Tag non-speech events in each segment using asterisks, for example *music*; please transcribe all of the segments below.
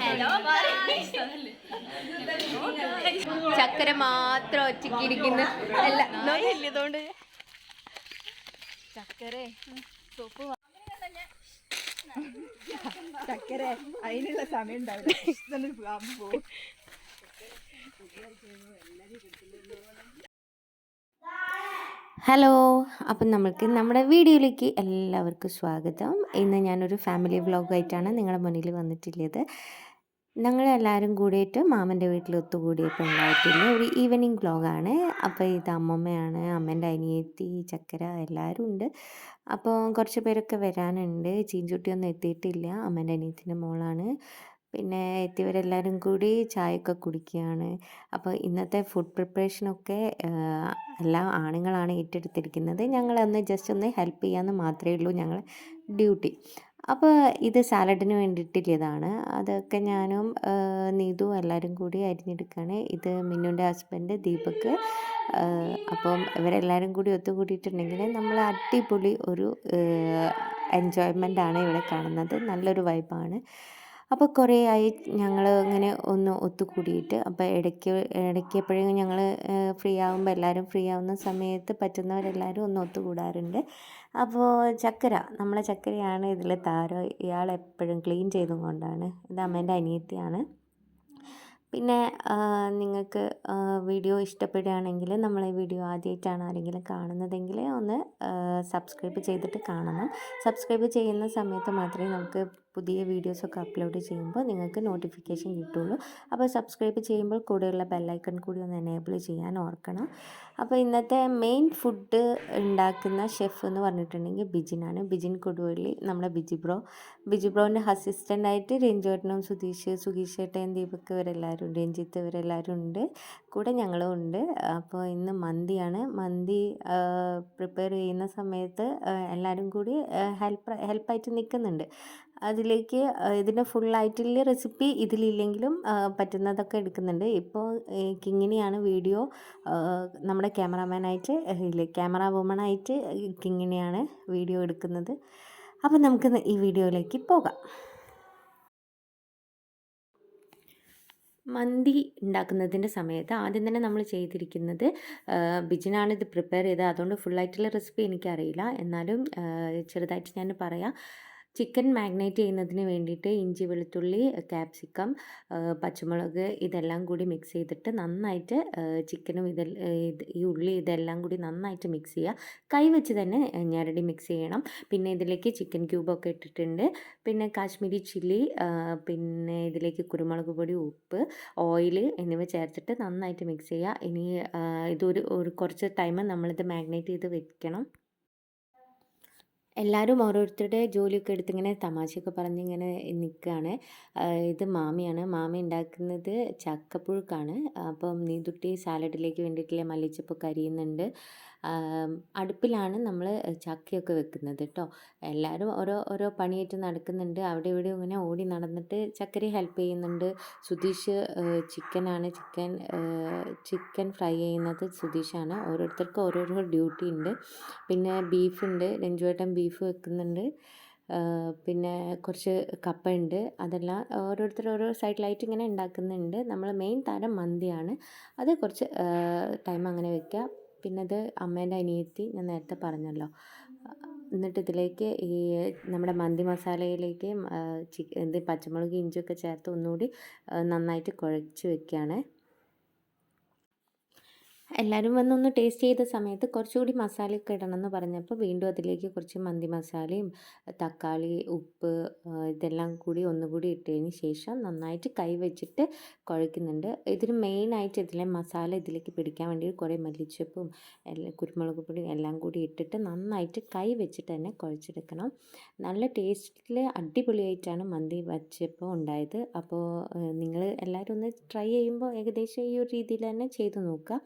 Hello ചക്കര മാത്രം ഒറ്റക്കിരിക്കുന്ന അല്ല നോയില്ലതുകൊണ്ട് ചക്കര. സോപ്പ് ചക്കര അതിനുള്ള സമയം ഉണ്ടാവില്ല. പോകും ഹലോ അപ്പം നമ്മൾക്ക് നമ്മുടെ വീഡിയോയിലേക്ക് എല്ലാവർക്കും സ്വാഗതം. ഇന്ന് ഞാനൊരു ഫാമിലി വ്ളോഗായിട്ടാണ് നിങ്ങളുടെ മുന്നിൽ വന്നിട്ടുള്ളത്. ഞങ്ങളെല്ലാവരും കൂടിയിട്ട് മാമന്റെ വീട്ടിൽ ഒത്തുകൂടിയപ്പോൾ ഉണ്ടായിട്ടുള്ള ഒരു ഈവനിങ് വ്ളോഗാണ്. അപ്പോൾ ഇത് അമ്മമ്മയാണ് അമ്മേന്റെ അനിയത്തി ചക്കര എല്ലാവരും ഉണ്ട്. അപ്പോൾ കുറച്ച് പേരൊക്കെ വരാനുണ്ട്. ചീഞ്ചുട്ടിയൊന്നും എത്തിയിട്ടില്ല. അമ്മേന്റെ അനിയത്തിന്റെ മോളാണ്. പിന്നെ എത്തിയവരെല്ലാവരും കൂടി ചായയൊക്കെ കുടിക്കുകയാണ്. അപ്പോൾ ഇന്നത്തെ ഫുഡ് പ്രിപ്പറേഷനൊക്കെ എല്ലാ ആണുങ്ങളാണ് ഏറ്റെടുത്തിരിക്കുന്നത്. ഞങ്ങളന്ന് ജസ്റ്റ് ഒന്ന് ഹെൽപ്പ് ചെയ്യാമെന്ന് മാത്രമേ ഉള്ളൂ ഞങ്ങൾ ഡ്യൂട്ടി അപ്പോൾ ഇത് സാലഡിന് വേണ്ടിയിട്ടുള്ളതാണ് അതൊക്കെ ഞാനും നീതു എല്ലാവരും കൂടി അരിഞ്ഞെടുക്കുകയാണ്. ഇത് മിന്നുന്റെ ഹസ്ബൻഡ് ദീപക്. അപ്പം ഇവരെല്ലാവരും കൂടി ഒത്തുകൂടിയിട്ടുണ്ടെങ്കിൽ നമ്മൾ അടിപൊളി ഒരു എൻജോയ്മെന്റ് ആണ് ഇവിടെ കാണുന്നത്. നല്ലൊരു വൈബാണ് അപ്പോൾ കുറേ ആയി ഞങ്ങൾ ഇങ്ങനെ ഒന്ന് ഒത്തുകൂടിയിട്ട് അപ്പോൾ ഇടയ്ക്ക് ഇടയ്ക്ക് എപ്പോഴും ഞങ്ങൾ ഫ്രീ ആകുമ്പോൾ എല്ലാവരും ഫ്രീ ആവുന്ന സമയത്ത് പറ്റുന്നവരെല്ലാവരും ഒന്ന് ഒത്തുകൂടാറുണ്ട്. അപ്പോൾ ചക്കര നമ്മളെ ചക്കരയാണ് ഇതിൽ താരം ഇയാൾ എപ്പോഴും ക്ലീൻ ചെയ്തും കൊണ്ടാണ്. ഇത് അമ്മേന്റെ അനിയത്തിയാണ്. പിന്നെ നിങ്ങൾക്ക് വീഡിയോ ഇഷ്ടപ്പെടുകയാണെങ്കിൽ ഈ വീഡിയോ ആദ്യമായിട്ടാണ് ആരെങ്കിലും കാണുന്നതെങ്കിൽ ഒന്ന് സബ്സ്ക്രൈബ് ചെയ്തിട്ട് കാണണം. സബ്സ്ക്രൈബ് ചെയ്യുന്ന സമയത്ത് മാത്രമേ നമുക്ക് പുതിയ വീഡിയോസൊക്കെ അപ്ലോഡ് ചെയ്യുമ്പോൾ നിങ്ങൾക്ക് നോട്ടിഫിക്കേഷൻ കിട്ടുള്ളൂ. അപ്പോൾ സബ്സ്ക്രൈബ് ചെയ്യുമ്പോൾ കൂടെയുള്ള ബെല്ലൈക്കൺ കൂടി ഒന്ന് എനേബിൾ ചെയ്യാൻ ഓർക്കണം. അപ്പോൾ ഇന്നത്തെ മെയിൻ ഫുഡ് ഉണ്ടാക്കുന്ന ഷെഫ് എന്ന് പറഞ്ഞിട്ടുണ്ടെങ്കിൽ ബിജിനാണ് ബിജിൻ കൊടുവള്ളി നമ്മുടെ ബിജി ബ്രോ. ബിജി ബ്രോന്റെ അസിസ്റ്റന്റായിട്ട് രഞ്ജോട്ടനും സുധീഷ് സുഗീഷ് ഏട്ടയും ദീപക് ഇവരെല്ലാവരും ഉണ്ട്. രഞ്ജിത്ത് ഇവരെല്ലാവരും ഉണ്ട്. കൂടെ ഞങ്ങളും ഉണ്ട്. അപ്പോൾ ഇന്ന് മന്തിയാണ് മന്തി പ്രിപ്പയർ ചെയ്യുന്ന സമയത്ത് എല്ലാവരും കൂടി ഹെൽപ്പ് ഹെൽപ്പായിട്ട് നിൽക്കുന്നുണ്ട്. അതിലേക്ക് ഇതിന്റെ ഫുള്ളായിട്ടുള്ള റെസിപ്പി ഇതിലില്ലെങ്കിലും പറ്റുന്നതൊക്കെ എടുക്കുന്നുണ്ട്. ഇപ്പോൾ കിങ്ങിണിയാണ് വീഡിയോ നമ്മുടെ ക്യാമറാമാനായിട്ട് ഇല്ല ക്യാമറ വുമണായിട്ട് കിങ്ങിണിയാണ് വീഡിയോ എടുക്കുന്നത്. അപ്പോൾ നമുക്ക് ഈ വീഡിയോയിലേക്ക് പോകാം. മന്തി ഉണ്ടാക്കുന്നതിന്റെ സമയത്ത് ആദ്യം തന്നെ നമ്മൾ ചെയ്തിരിക്കുന്നത് ബിജിനാണ് ഇത് പ്രിപ്പയർ ചെയ്തത്. അതുകൊണ്ട് ഫുള്ളായിട്ടുള്ള റെസിപ്പി എനിക്കറിയില്ല. എന്നാലും ചെറുതായിട്ട് ഞാൻ പറയാം. ചിക്കൻ മാഗ്നേറ്റ് ചെയ്യുന്നതിന് വേണ്ടിയിട്ട് ഇഞ്ചി വെളുത്തുള്ളി ക്യാപ്സിക്കം പച്ചമുളക് ഇതെല്ലാം കൂടി മിക്സ് ചെയ്തിട്ട് നന്നായിട്ട് ചിക്കനും ഇതെ ഈ ഉള്ളി ഇതെല്ലാം കൂടി നന്നായിട്ട് മിക്സ് ചെയ്യുക. കൈ വെച്ച് തന്നെ ഞരടി മിക്സ് ചെയ്യണം. പിന്നെ ഇതിലേക്ക് ചിക്കൻ ക്യൂബൊക്കെ ഇട്ടിട്ടുണ്ട്. പിന്നെ കാശ്മീരി ചില്ലി പിന്നെ ഇതിലേക്ക് കുരുമുളക് പൊടി ഉപ്പ് ഓയിൽ എന്നിവ ചേർത്തിട്ട് നന്നായിട്ട് മിക്സ് ചെയ്യുക. ഇനി ഇതൊരു ഒരു കുറച്ച് ടൈം നമ്മളിത് മാഗ്നേറ്റ് ചെയ്ത് വെക്കണം. എല്ലാവരും ഓരോരുത്തരുടെ ജോലിയൊക്കെ എടുത്തിങ്ങനെ തമാശയൊക്കെ പറഞ്ഞിങ്ങനെ നിൽക്കുകയാണ് ഇത് മാമിയാണ്. മാമി ഉണ്ടാക്കുന്നത് ചക്കപ്പുഴുക്കാണ്. അപ്പം നീതുട്ടി സാലഡിലേക്ക് വേണ്ടിയിട്ടുള്ള മല്ലിച്ചപ്പൊക്കെ അരിയുന്നുണ്ട്. അടുപ്പിലാണ് നമ്മൾ ചക്കയൊക്കെ വെക്കുന്നത് കേട്ടോ എല്ലാവരും ഓരോ ഓരോ പണിയായിട്ട് നടക്കുന്നുണ്ട്. അവിടെ ഇവിടെ ഇങ്ങനെ ഓടി നടന്നിട്ട് ചക്കരെ ഹെൽപ്പ് ചെയ്യുന്നുണ്ട്. സുധീഷ് ചിക്കനാണ്. ചിക്കൻ ചിക്കൻ ഫ്രൈ ചെയ്യുന്നത് സുധീഷാണ്. ഓരോരുത്തർക്കും ഓരോരോ ഡ്യൂട്ടി ഉണ്ട്. പിന്നെ ബീഫുണ്ട് രഞ്ജുവേട്ടൻ ബീഫ് വെക്കുന്നുണ്ട്. പിന്നെ കുറച്ച് കപ്പ ഉണ്ട്. അതെല്ലാം ഓരോരുത്തർ ഓരോ സൈഡിലായിട്ട് ഇങ്ങനെ ഉണ്ടാക്കുന്നുണ്ട്. നമ്മൾ മെയിൻ താരം മന്തിയാണ്. അത് കുറച്ച് ടൈം അങ്ങനെ വെക്കുക. പിന്നെ അത് അമ്മേന്റെ അനിയത്തി ഞാൻ നേരത്തെ പറഞ്ഞല്ലോ. എന്നിട്ട് ഇതിലേക്ക് ഈ നമ്മുടെ മന്തി മസാലയിലേക്ക് ചിക്കൻ ഇത് പച്ചമുളക് ഇഞ്ചിയൊക്കെ ചേർത്ത് ഒന്നുകൂടി നന്നായിട്ട് കുഴച്ച് വെക്കുകയാണ്. എല്ലാവരും വന്നൊന്ന് ടേസ്റ്റ് ചെയ്ത സമയത്ത് കുറച്ചുകൂടി മസാലയൊക്കെ ഇടണമെന്ന് പറഞ്ഞപ്പോൾ വീണ്ടും അതിലേക്ക് കുറച്ച് മന്തി മസാലയും തക്കാളി ഉപ്പ് ഇതെല്ലാം കൂടി ഒന്നുകൂടി ഇട്ടതിന് ശേഷം നന്നായിട്ട് കൈ വെച്ചിട്ട് കുഴയ്ക്കുന്നുണ്ട്. ഇതിന് മെയിനായിട്ട് ഇതിലെ മസാല ഇതിലേക്ക് പിടിക്കാൻ വേണ്ടി കുറേ മല്ലിച്ചപ്പും കുരുമുളക് പൊടിയും എല്ലാം കൂടി ഇട്ടിട്ട് നന്നായിട്ട് കൈ വെച്ചിട്ട് തന്നെ കുഴച്ചെടുക്കണം. നല്ല ടേസ്റ്റിൽ അടിപൊളിയായിട്ടാണ് മന്തി വച്ചപ്പോൾ ഉണ്ടായത്. അപ്പോൾ നിങ്ങൾ എല്ലാവരും ഒന്ന് ട്രൈ ചെയ്യുമ്പോൾ ഏകദേശം ഈ ഒരു രീതിയിൽ തന്നെ ചെയ്ത് നോക്കുക.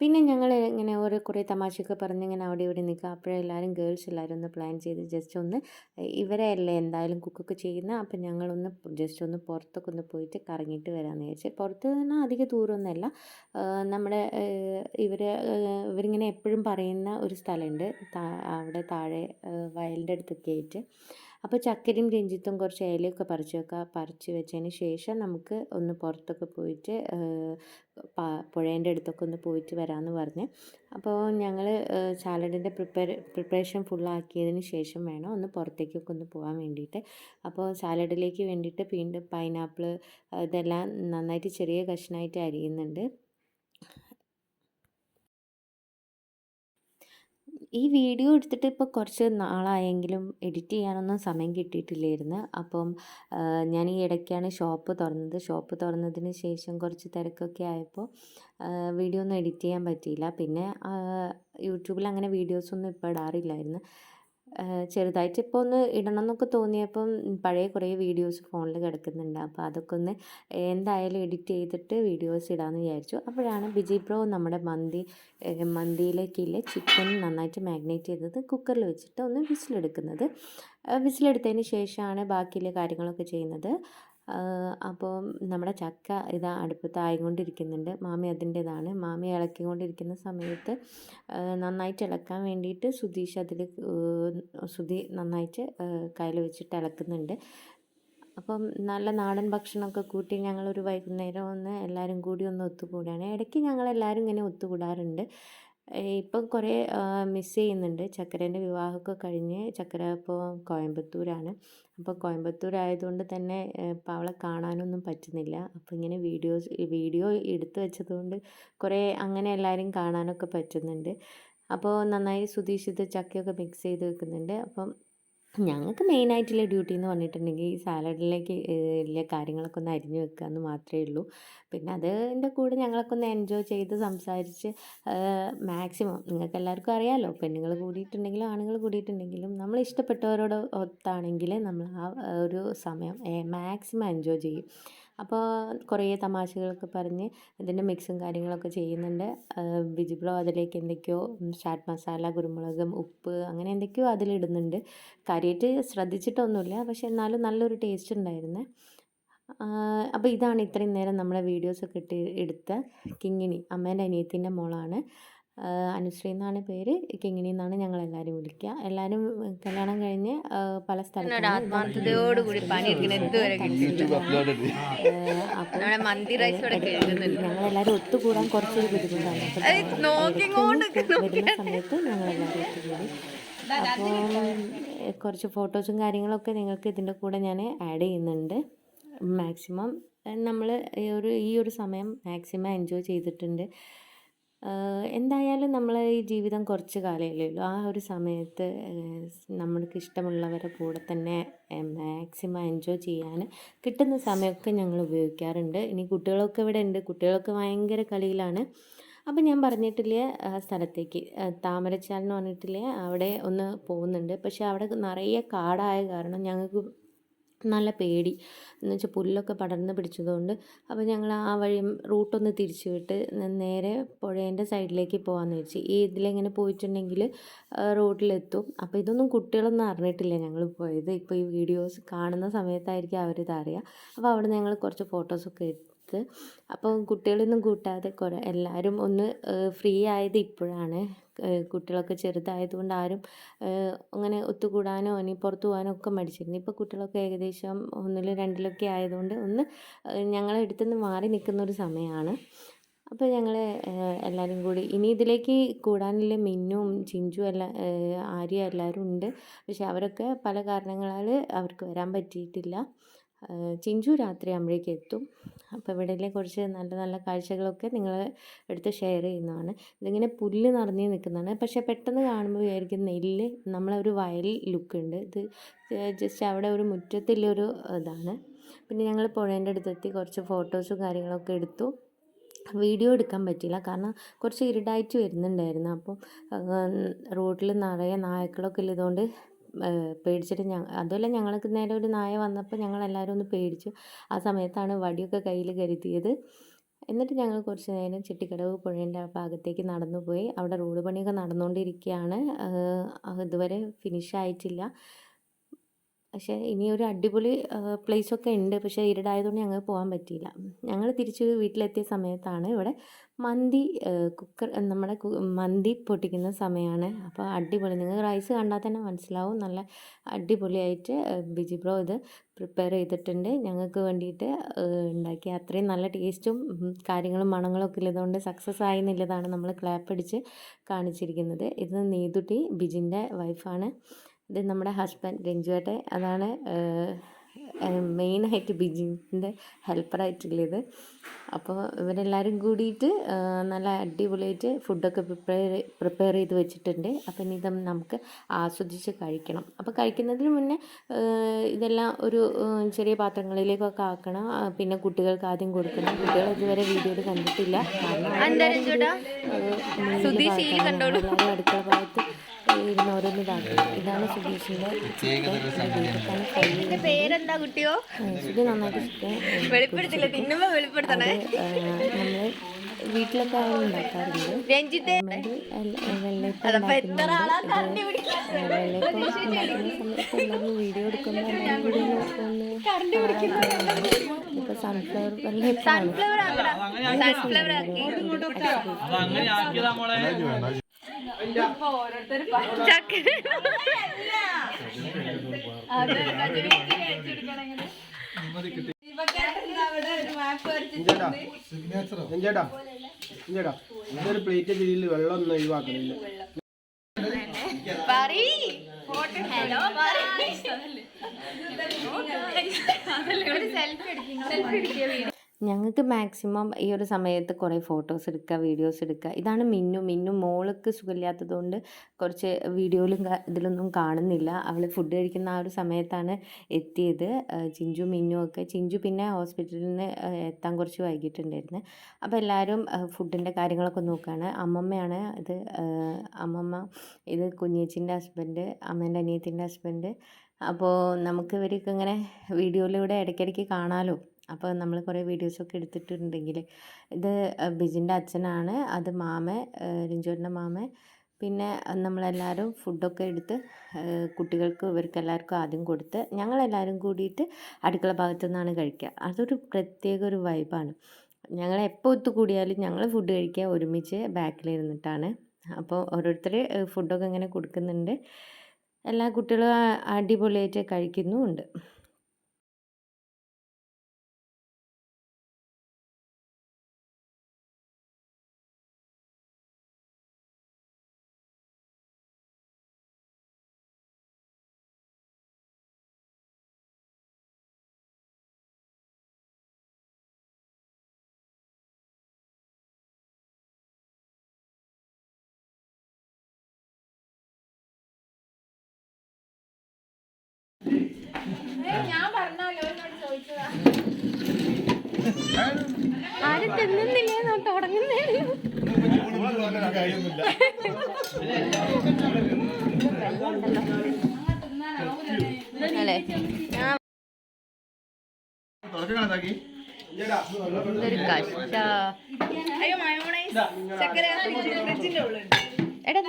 പിന്നെ ഞങ്ങൾ ഇങ്ങനെ ഓരോ കുറേ തമാശയൊക്കെ പറഞ്ഞ് ഇങ്ങനെ അവിടെ ഇവിടെ നിൽക്കുക. അപ്പോഴെല്ലാവരും ഗേൾസ് എല്ലാവരും ഒന്ന് പ്ലാൻ ചെയ്ത് ജസ്റ്റ് ഒന്ന് ഇവരെ അല്ലേ എന്തായാലും കുക്കൊക്കെ ചെയ്യുന്ന അപ്പം ഞങ്ങളൊന്ന് ജസ്റ്റ് ഒന്ന് പുറത്തൊക്കെ ഒന്ന് പോയിട്ട് കറങ്ങിയിട്ട് വരാമെന്ന് വിചാരിച്ചു. പുറത്ത് തന്നെ അധിക ദൂരമൊന്നുമല്ല നമ്മുടെ ഇവർ ഇവരിങ്ങനെ എപ്പോഴും പറയുന്ന ഒരു സ്ഥലമുണ്ട്. അവിടെ താഴെ വയലിന്റെ അടുത്തൊക്കെ ആയിട്ട്. അപ്പോൾ ചക്കരയും രഞ്ജിത്തും കുറച്ച് പറിച്ച് വെക്കുക പറിച്ച് വെച്ചതിന് ശേഷം നമുക്ക് ഒന്ന് പുറത്തൊക്കെ പോയിട്ട് പുഴേന്റെ അടുത്തൊക്കെ ഒന്ന് പോയിട്ട് വരാമെന്ന് പറഞ്ഞ്. അപ്പോൾ ഞങ്ങൾ സാലഡിന്റെ പ്രിപ്പയർ പ്രിപ്പറേഷൻ ഫുള്ളാക്കിയതിന് ശേഷം വേണം ഒന്ന് പുറത്തേക്കൊക്കെ ഒന്ന് പോകാൻ വേണ്ടിയിട്ട്. അപ്പോൾ സാലഡിലേക്ക് വേണ്ടിയിട്ട് വീണ്ടും പൈനാപ്പിൾ ഇതെല്ലാം നന്നായിട്ട് ചെറിയ കഷ്ണമായിട്ട് അരിയുന്നുണ്ട്. ഈ വീഡിയോ എടുത്തിട്ട് ഇപ്പോൾ കുറച്ച് നാളായെങ്കിലും എഡിറ്റ് ചെയ്യാനൊന്നും സമയം കിട്ടിയിട്ടില്ലായിരുന്നു. അപ്പം ഞാൻ ഈ ഇടയ്ക്കാണ് ഷോപ്പ് തുറന്നത്. ഷോപ്പ് തുറന്നതിന് ശേഷം കുറച്ച് തിരക്കൊക്കെ ആയപ്പോൾ വീഡിയോ ഒന്നും എഡിറ്റ് ചെയ്യാൻ പറ്റിയില്ല. പിന്നെ യൂട്യൂബിൽ അങ്ങനെ വീഡിയോസൊന്നും ഇപ്പോൾ ഇടാറില്ലായിരുന്നു. ചെറുതായിട്ട് ഇപ്പോൾ ഒന്ന് ഇടണം എന്നൊക്കെ തോന്നിയപ്പം പഴയ കുറേ വീഡിയോസ് ഫോണിൽ കിടക്കുന്നുണ്ട്. അപ്പോൾ അതൊക്കെ ഒന്ന് എന്തായാലും എഡിറ്റ് ചെയ്തിട്ട് വീഡിയോസ് ഇടാമെന്ന് വിചാരിച്ചു. അപ്പോഴാണ് ബിജി പ്രോ നമ്മുടെ മന്തി മന്തിയിലേക്കില്ലേ ചിക്കൻ നന്നായിട്ട് മാഗ്നേറ്റ് ചെയ്തത് കുക്കറിൽ വെച്ചിട്ട് ഒന്ന് വിസിലെടുക്കുന്നത്. വിസിലെടുത്തതിന് ശേഷമാണ് ബാക്കിയിലെ കാര്യങ്ങളൊക്കെ ചെയ്യുന്നത്. അപ്പോൾ നമ്മുടെ ചക്ക ഇതാ അടുപ്പത്ത് ആയിക്കൊണ്ടിരിക്കുന്നുണ്ട്. മാമി അതിന്റെതാണ്. മാമി ഇളക്കിക്കൊണ്ടിരിക്കുന്ന സമയത്ത് നന്നായിട്ട് ഇളക്കാൻ വേണ്ടിയിട്ട് സുധീഷ് അതിൽ സുധി നന്നായിട്ട് കയ്യിൽ വെച്ചിട്ട് ഇളക്കുന്നുണ്ട്. അപ്പം നല്ല നാടൻ ഭക്ഷണമൊക്കെ കൂട്ടി ഞങ്ങളൊരു വൈകുന്നേരം ഒന്ന് എല്ലാവരും കൂടി ഒന്ന് ഒത്തുകൂടാണ്. ഇടയ്ക്ക് ഞങ്ങളെല്ലാവരും ഇങ്ങനെ ഒത്തുകൂടാറുണ്ട്. ഇപ്പം കുറേ മിസ് ചെയ്യുന്നുണ്ട്. ചക്കരേന്റെ വിവാഹമൊക്കെ കഴിഞ്ഞ് ചക്കര ഇപ്പോൾ കോയമ്പത്തൂരാണ്. അപ്പോൾ കോയമ്പത്തൂർ ആയതുകൊണ്ട് തന്നെ ഇപ്പം അവളെ കാണാനൊന്നും പറ്റുന്നില്ല. അപ്പോൾ ഇങ്ങനെ വീഡിയോസ് വീഡിയോ എടുത്തു വെച്ചതുകൊണ്ട് കുറേ അങ്ങനെ എല്ലാവരും കാണാനൊക്കെ പറ്റുന്നുണ്ട്. അപ്പോൾ നന്നായി സുതീഷിത് ചക്കയൊക്കെ മിക്സ് ചെയ്ത് വെക്കുന്നുണ്ട്. അപ്പം ഞങ്ങൾക്ക് മെയിനായിട്ടുള്ള ഡ്യൂട്ടി എന്ന് പറഞ്ഞിട്ടുണ്ടെങ്കിൽ ഈ സാലഡിലേക്ക് ഉള്ള കാര്യങ്ങളൊക്കെ ഒന്ന് അരിഞ്ഞു വെക്കുക എന്ന് മാത്രമേ ഉള്ളൂ. പിന്നെ അതിന്റെ കൂടെ ഞങ്ങളൊക്കെ ഒന്ന് എൻജോയ് ചെയ്ത് സംസാരിച്ച് മാക്സിമം നിങ്ങൾക്ക് എല്ലാവർക്കും അറിയാമല്ലോ പെണ്ണുങ്ങൾ കൂടിയിട്ടുണ്ടെങ്കിലും ആണുങ്ങൾ കൂടിയിട്ടുണ്ടെങ്കിലും നമ്മൾ ഇഷ്ടപ്പെട്ടവരോട് ഒത്താണെങ്കിൽ നമ്മൾ ആ ഒരു സമയം മാക്സിമം എൻജോയ് ചെയ്യും. അപ്പോൾ കുറേ തമാശകളൊക്കെ പറഞ്ഞ് ഇതിന്റെ മിക്സും കാര്യങ്ങളൊക്കെ ചെയ്യുന്നുണ്ട്. ബിജിബ്ലോ അതിലേക്ക് എന്തൊക്കെയോ ചാറ്റ് മസാല കുരുമുളകും ഉപ്പ് അങ്ങനെ എന്തൊക്കെയോ അതിലിടുന്നുണ്ട്. കാര്യമായിട്ട് ശ്രദ്ധിച്ചിട്ടൊന്നുമില്ല. പക്ഷേ എന്നാലും നല്ലൊരു ടേസ്റ്റ് ഉണ്ടായിരുന്നു. അപ്പോൾ ഇതാണ് ഇത്രയും നേരം നമ്മളെ വീഡിയോസൊക്കെ ഇട്ട് എടുത്ത കിങ്ങിണി അമ്മേന്റെ അനിയത്തിന്റെ മോളാണ്. അനുശ്രീ എന്നാണ് പേര്. കിങ്ങിണി എന്നാണ് ഞങ്ങൾ എല്ലാവരും വിളിക്കുക എല്ലാവരും കല്യാണം കഴിഞ്ഞ് പല സ്ഥലത്തും ഞങ്ങളെല്ലാവരും ഒത്തുകൂടാൻ കുറച്ചൊരു ബുദ്ധിമുട്ടാണ്. വരുന്ന സമയത്ത് ഞങ്ങളെല്ലാവരും ഒത്തുകൂടി. അപ്പോൾ കുറച്ച് ഫോട്ടോസും കാര്യങ്ങളൊക്കെ നിങ്ങൾക്ക് ഇതിന്റെ കൂടെ ഞാൻ ആഡ് ചെയ്യുന്നുണ്ട്. മാക്സിമം നമ്മൾ ഒരു ഈ ഒരു സമയം മാക്സിമം എൻജോയ് ചെയ്തിട്ടുണ്ട്. എന്തായാലും നമ്മൾ ഈ ജീവിതം കുറച്ച് കാലമല്ലേ ഉള്ളൂ. ആ ഒരു സമയത്ത് നമ്മൾക്ക് ഇഷ്ടമുള്ളവരുടെ കൂടെ തന്നെ മാക്സിമം എൻജോയ് ചെയ്യാൻ കിട്ടുന്ന സമയമൊക്കെ ഞങ്ങൾ ഉപയോഗിക്കാറുണ്ട്. ഇനി കുട്ടികളൊക്കെ ഇവിടെ ഉണ്ട്. കുട്ടികളൊക്കെ ഭയങ്കര കളിയിലാണ്. അപ്പം ഞാൻ പറഞ്ഞിട്ടില്ലേ സ്ഥലത്തേക്ക്. താമരച്ചാൽ എന്ന് പറഞ്ഞിട്ടില്ലേ അവിടെ ഒന്ന് പോകുന്നുണ്ട്. പക്ഷേ അവിടെ നിറയെ കാടായ കാരണം ഞങ്ങൾക്ക് നല്ല പേടി. എന്ന് വെച്ചാൽ പുല്ലൊക്കെ പടർന്ന് പിടിച്ചതുകൊണ്ട് അപ്പോൾ ഞങ്ങൾ ആ വഴി റൂട്ടൊന്ന് തിരിച്ചു വിട്ട് നേരെ പുഴേന്റെ സൈഡിലേക്ക് പോകാമെന്ന് വെച്ച് ഈ ഇതിലെങ്ങനെ പോയിട്ടുണ്ടെങ്കിൽ റോഡിലെത്തും. അപ്പോൾ ഇതൊന്നും കുട്ടികളൊന്നും അറിഞ്ഞിട്ടില്ല ഞങ്ങൾ പോയത്. ഇപ്പോൾ ഈ വീഡിയോസ് കാണുന്ന സമയത്തായിരിക്കും അവരിതറിയുക അപ്പോൾ അവിടെ ഞങ്ങൾ കുറച്ച് ഫോട്ടോസൊക്കെ എടുത്ത് അപ്പോൾ കുട്ടികളൊന്നും കൂട്ടാതെ കുറേ എല്ലാവരും ഒന്ന് ഫ്രീ ആയത് ഇപ്പോഴാണ്. കുട്ടികളൊക്കെ ചെറുതായതുകൊണ്ട് ആരും അങ്ങനെ ഒത്തുകൂടാനോ ഇനി പുറത്തു പോകാനോ ഒക്കെ മടിച്ചിരുന്നു. ഇപ്പോൾ കുട്ടികളൊക്കെ ഏകദേശം ഒന്നിലും രണ്ടിലൊക്കെ ആയതുകൊണ്ട് ഒന്ന് ഞങ്ങളെ അടുത്തുനിന്ന് മാറി നിൽക്കുന്ന ഒരു സമയമാണ്. അപ്പോൾ ഞങ്ങൾ എല്ലാവരും കൂടി ഇനി ഇതിലേക്ക് കൂടാനുള്ള മിന്നും ചിഞ്ചും എല്ലാം ആര്യ എല്ലാവരും ഉണ്ട്. പക്ഷെ അവരൊക്കെ പല കാരണങ്ങളാൽ അവർക്ക് വരാൻ പറ്റിയിട്ടില്ല. ചിഞ്ചു രാത്രി എത്തും. അപ്പോൾ ഇവിടെയുള്ള കുറച്ച് നല്ല നല്ല കാഴ്ചകളൊക്കെ നിങ്ങൾ എടുത്ത് ഷെയർ ചെയ്യുന്നതാണ്. ഇതിങ്ങനെ പുല്ല് നിറഞ്ഞ് നിൽക്കുന്നതാണ് പക്ഷേ പെട്ടെന്ന് കാണുമ്പോൾ വിചാരിക്കും നെല്ല് നമ്മളെ ഒരു വയൽ ലുക്ക് ഉണ്ട്. ഇത് ജസ്റ്റ് അവിടെ ഒരു മുറ്റത്തിലൊരു ഇതാണ്. പിന്നെ ഞങ്ങൾ പുഴേന്റെ അടുത്തെത്തി കുറച്ച് ഫോട്ടോസും കാര്യങ്ങളൊക്കെ എടുത്തു. വീഡിയോ എടുക്കാൻ പറ്റില്ല കാരണം കുറച്ച് ഇരുടായിട്ട് വരുന്നുണ്ടായിരുന്നു. അപ്പം റോഡിൽ നിറയെ നായ്ക്കളൊക്കെ ഉള്ളതുകൊണ്ട് പേടിച്ചിട്ട് ഞ അതുമല്ല ഞങ്ങൾക്ക് നേരെ ഒരു നായ വന്നപ്പോൾ ഞങ്ങൾ എല്ലാവരും ഒന്ന് പേടിച്ചു. ആ സമയത്താണ് വടിയൊക്കെ കയ്യിൽ കരുതിയത്. എന്നിട്ട് ഞങ്ങൾ കുറച്ച് നേരം ചിട്ടിക്കടവ് പുഴേന്റെ ഭാഗത്തേക്ക് നടന്നു പോയി അവിടെ റോഡ് പണിയൊക്കെ നടന്നുകൊണ്ടിരിക്കുകയാണ്. ഇതുവരെ ഫിനിഷ് ആയിട്ടില്ല. പക്ഷേ ഇനി ഒരു അടിപൊളി പ്ലേസൊക്കെ ഉണ്ട്. പക്ഷേ ഇരുടായതുകൊണ്ട് ഞങ്ങൾക്ക് പോകാൻ പറ്റിയില്ല. ഞങ്ങൾ തിരിച്ച് വീട്ടിലെത്തിയ സമയത്താണ് ഇവിടെ മന്തി കുക്കർ നമ്മുടെ മന്തി പൊട്ടിക്കുന്ന സമയമാണ്. അപ്പോൾ അടിപൊളി. നിങ്ങൾ റൈസ് കണ്ടാൽ തന്നെ മനസ്സിലാവും. നല്ല അടിപൊളിയായിട്ട് ബിജി ബ്രോ ഇത് പ്രിപ്പയർ ചെയ്തിട്ടുണ്ട്. ഞങ്ങൾക്ക് വേണ്ടിയിട്ട് ഉണ്ടാക്കി അത്രയും നല്ല ടേസ്റ്റും കാര്യങ്ങളും മണങ്ങളും ഒക്കെ ഉള്ളതുകൊണ്ട് സക്സസ് ആയി എന്നുള്ളതാണ് നമ്മൾ ക്ലാപ്പ് അടിച്ച് കാണിച്ചിരിക്കുന്നത്. ഇത് നീതുട്ടി ബിജിന്റെ വൈഫാണ് ഇത് നമ്മുടെ ഹസ്ബൻഡ് രഞ്ജുവേട്ടെ അതാണ് മെയിനായിട്ട് ബിജിന്റെ ഹെൽപ്പറായിട്ടുള്ളത് അപ്പോൾ ഇവരെല്ലാവരും കൂടിയിട്ട് നല്ല അടിപൊളിയായിട്ട് ഫുഡൊക്കെ പ്രിപ്പയർ പ്രിപ്പയർ ചെയ്ത് വെച്ചിട്ടുണ്ട്. അപ്പം ഇനി ഇത് നമുക്ക് ആസ്വദിച്ച് കഴിക്കണം. അപ്പോൾ കഴിക്കുന്നതിന് മുന്നേ ഇതെല്ലാം ഒരു ചെറിയ പാത്രങ്ങളിലേക്കൊക്കെ ആക്കണം. പിന്നെ കുട്ടികൾക്ക് ആദ്യം കൊടുക്കണം. കുട്ടികൾ ഇതുവരെ വീഡിയോയിൽ കണ്ടിട്ടില്ല. കാരണം അടുക്കള ഭാഗത്ത് ഇരുന്ന് ഓരോന്ന് ഇതാക്കും ഇതാണ് സുധീഷിന്റെ ചെയ്യുന്നത് പേരെന്താ കുട്ടിയോ? ഇത് നന്നായിട്ട് *laughs* വെളിപ്പെടുത്തില്ല തിന്നുമ്പോ വെളിപ്പെടുത്തണേ. നമ്മൾ വീട്ടിലൊക്കെ ആയാലും ഉണ്ടാക്കാറുണ്ട് വെള്ളയപ്പം വീഡിയോ എടുക്കുമ്പോൾ ഇപ്പോൾ സൺഫ്ലവർ വെള്ളയപ്പമാണ് സൺഫ്ലവർ ആക്കടാ സൺഫ്ലവർ ആക്കി അങ്ങനെ ആക്കിയതാ മോളെ ചക്കര ചേട്ടാ ചേട്ടാ ഇതൊരു പ്ലേറ്റ് രീതിയിൽ വെള്ളം ഒന്നും ഒഴിവാക്കണില്ല. പറീ ഹലോ ഞങ്ങൾക്ക് മാക്സിമം ഈ ഒരു സമയത്ത് കുറേ ഫോട്ടോസ് എടുക്കുക വീഡിയോസ് എടുക്കുക. ഇതാണ് മിന്നു. മിന്നു മോൾക്ക് സുഖമില്ലാത്തതുകൊണ്ട് കുറച്ച് വീഡിയോയിലും ഇതിലൊന്നും കാണുന്നില്ല. അവൾ ഫുഡ് കഴിക്കുന്ന ആ ഒരു സമയത്താണ് എത്തിയത് ചിഞ്ചു മിന്നു ഒക്കെ. ചിഞ്ചു പിന്നെ ഹോസ്പിറ്റലിൽ നിന്ന് എത്താൻ കുറച്ച് വൈകിട്ടുണ്ടായിരുന്നു. അപ്പോൾ എല്ലാവരും ഫുഡിന്റെ കാര്യങ്ങളൊക്കെ നോക്കുകയാണ്. അമ്മമ്മയാണ് ഇത് അമ്മമ്മ ഇത് കുഞ്ഞേച്ചിന്റെ ഹസ്ബൻഡ് അമ്മേന്റെ അനിയത്തിന്റെ ഹസ്ബൻഡ് അപ്പോൾ നമുക്ക് ഇവർക്ക് ഇങ്ങനെ വീഡിയോയിലൂടെ ഇടയ്ക്കിടയ്ക്ക് കാണാമല്ലോ അപ്പോൾ നമ്മൾ കുറേ വീഡിയോസൊക്കെ എടുത്തിട്ടുണ്ടെങ്കിൽ ഇത് ബിജിന്റെ അച്ഛനാണ് അത് മാമ രഞ്ജുവിന്റെ മാമ പിന്നെ നമ്മളെല്ലാവരും ഫുഡൊക്കെ എടുത്ത് കുട്ടികൾക്ക് ഇവർക്ക് എല്ലാവർക്കും ആദ്യം കൊടുത്ത് ഞങ്ങളെല്ലാവരും കൂടിയിട്ട് അടുക്കള ഭാഗത്തു നിന്നാണ് കഴിക്കുക അതൊരു പ്രത്യേക ഒരു വൈബാണ്. ഞങ്ങൾ എപ്പോൾ ഒത്തുകൂടിയാലും ഞങ്ങൾ ഫുഡ് കഴിക്കുക ഒരുമിച്ച് ബാക്കിലിരുന്നിട്ടാണ്. അപ്പോൾ ഓരോരുത്തർ ഫുഡൊക്കെ ഇങ്ങനെ കൊടുക്കുന്നുണ്ട്. എല്ലാ കുട്ടികളും അടിപൊളിയായിട്ട് കഴിക്കുന്നുമുണ്ട്. ആരും തിന്നുന്നില്ലേ തുടങ്ങുന്നേ അല്ലേ? ഞാൻ ഇതൊരു കഷ്ട. അയ്യോ മയോണൈസ് ചക്കര ഫ്രിഡ്ജിന്റെ ഉള്ളിൽ എടാ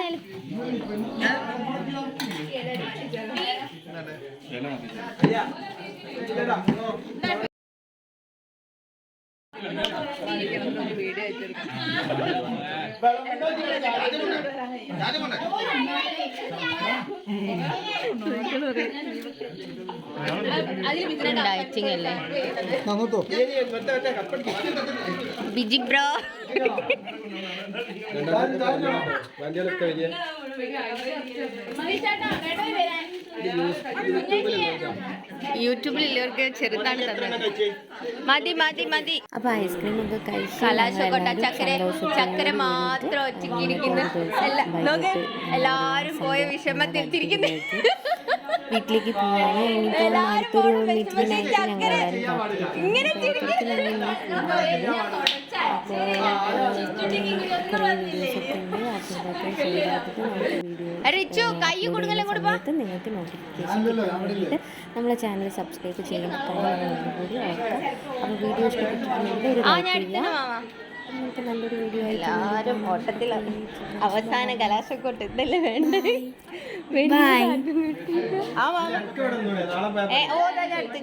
നേരെ ഡയറ്റിംഗ് അല്ലേ ബിജി ബ്രോ വണ്ടികളൊക്കെ വലിയ യൂട്യൂബിലുള്ളവർക്ക് ചെറുതാണ് തന്നത് മതി മതി മതി. അപ്പൊ ഐസ്ക്രീം ഒക്കെ ഞങ്ങളെല്ലാവരും ചക്കര ചക്കര മാത്രം ഒറ്റയ്ക്കിരിക്കുന്നു എല്ലാരും പോയ വിഷമത്തിൽ തിരിക്കുന്നു വീട്ടിലേക്ക് പോവാണ്. നിങ്ങൾക്ക് നോട്ടിഫിക്കേഷൻ നമ്മളെ ചാനൽ സബ്സ്ക്രൈബ് ചെയ്യാൻ കൂടി ഓർക്കാം അപ്പോൾ വീഡിയോ ഇഷ്ടപ്പെട്ടിട്ടുണ്ടെങ്കിൽ ഒരു നല്ലൊരു വീഡിയോ ഓട്ടത്തിലാണ് അവസാന കലാശക്കോട്ട് ഇതല്ലേ വേണ്ടത് ആ ഓ ഞാൻ അടുത്ത്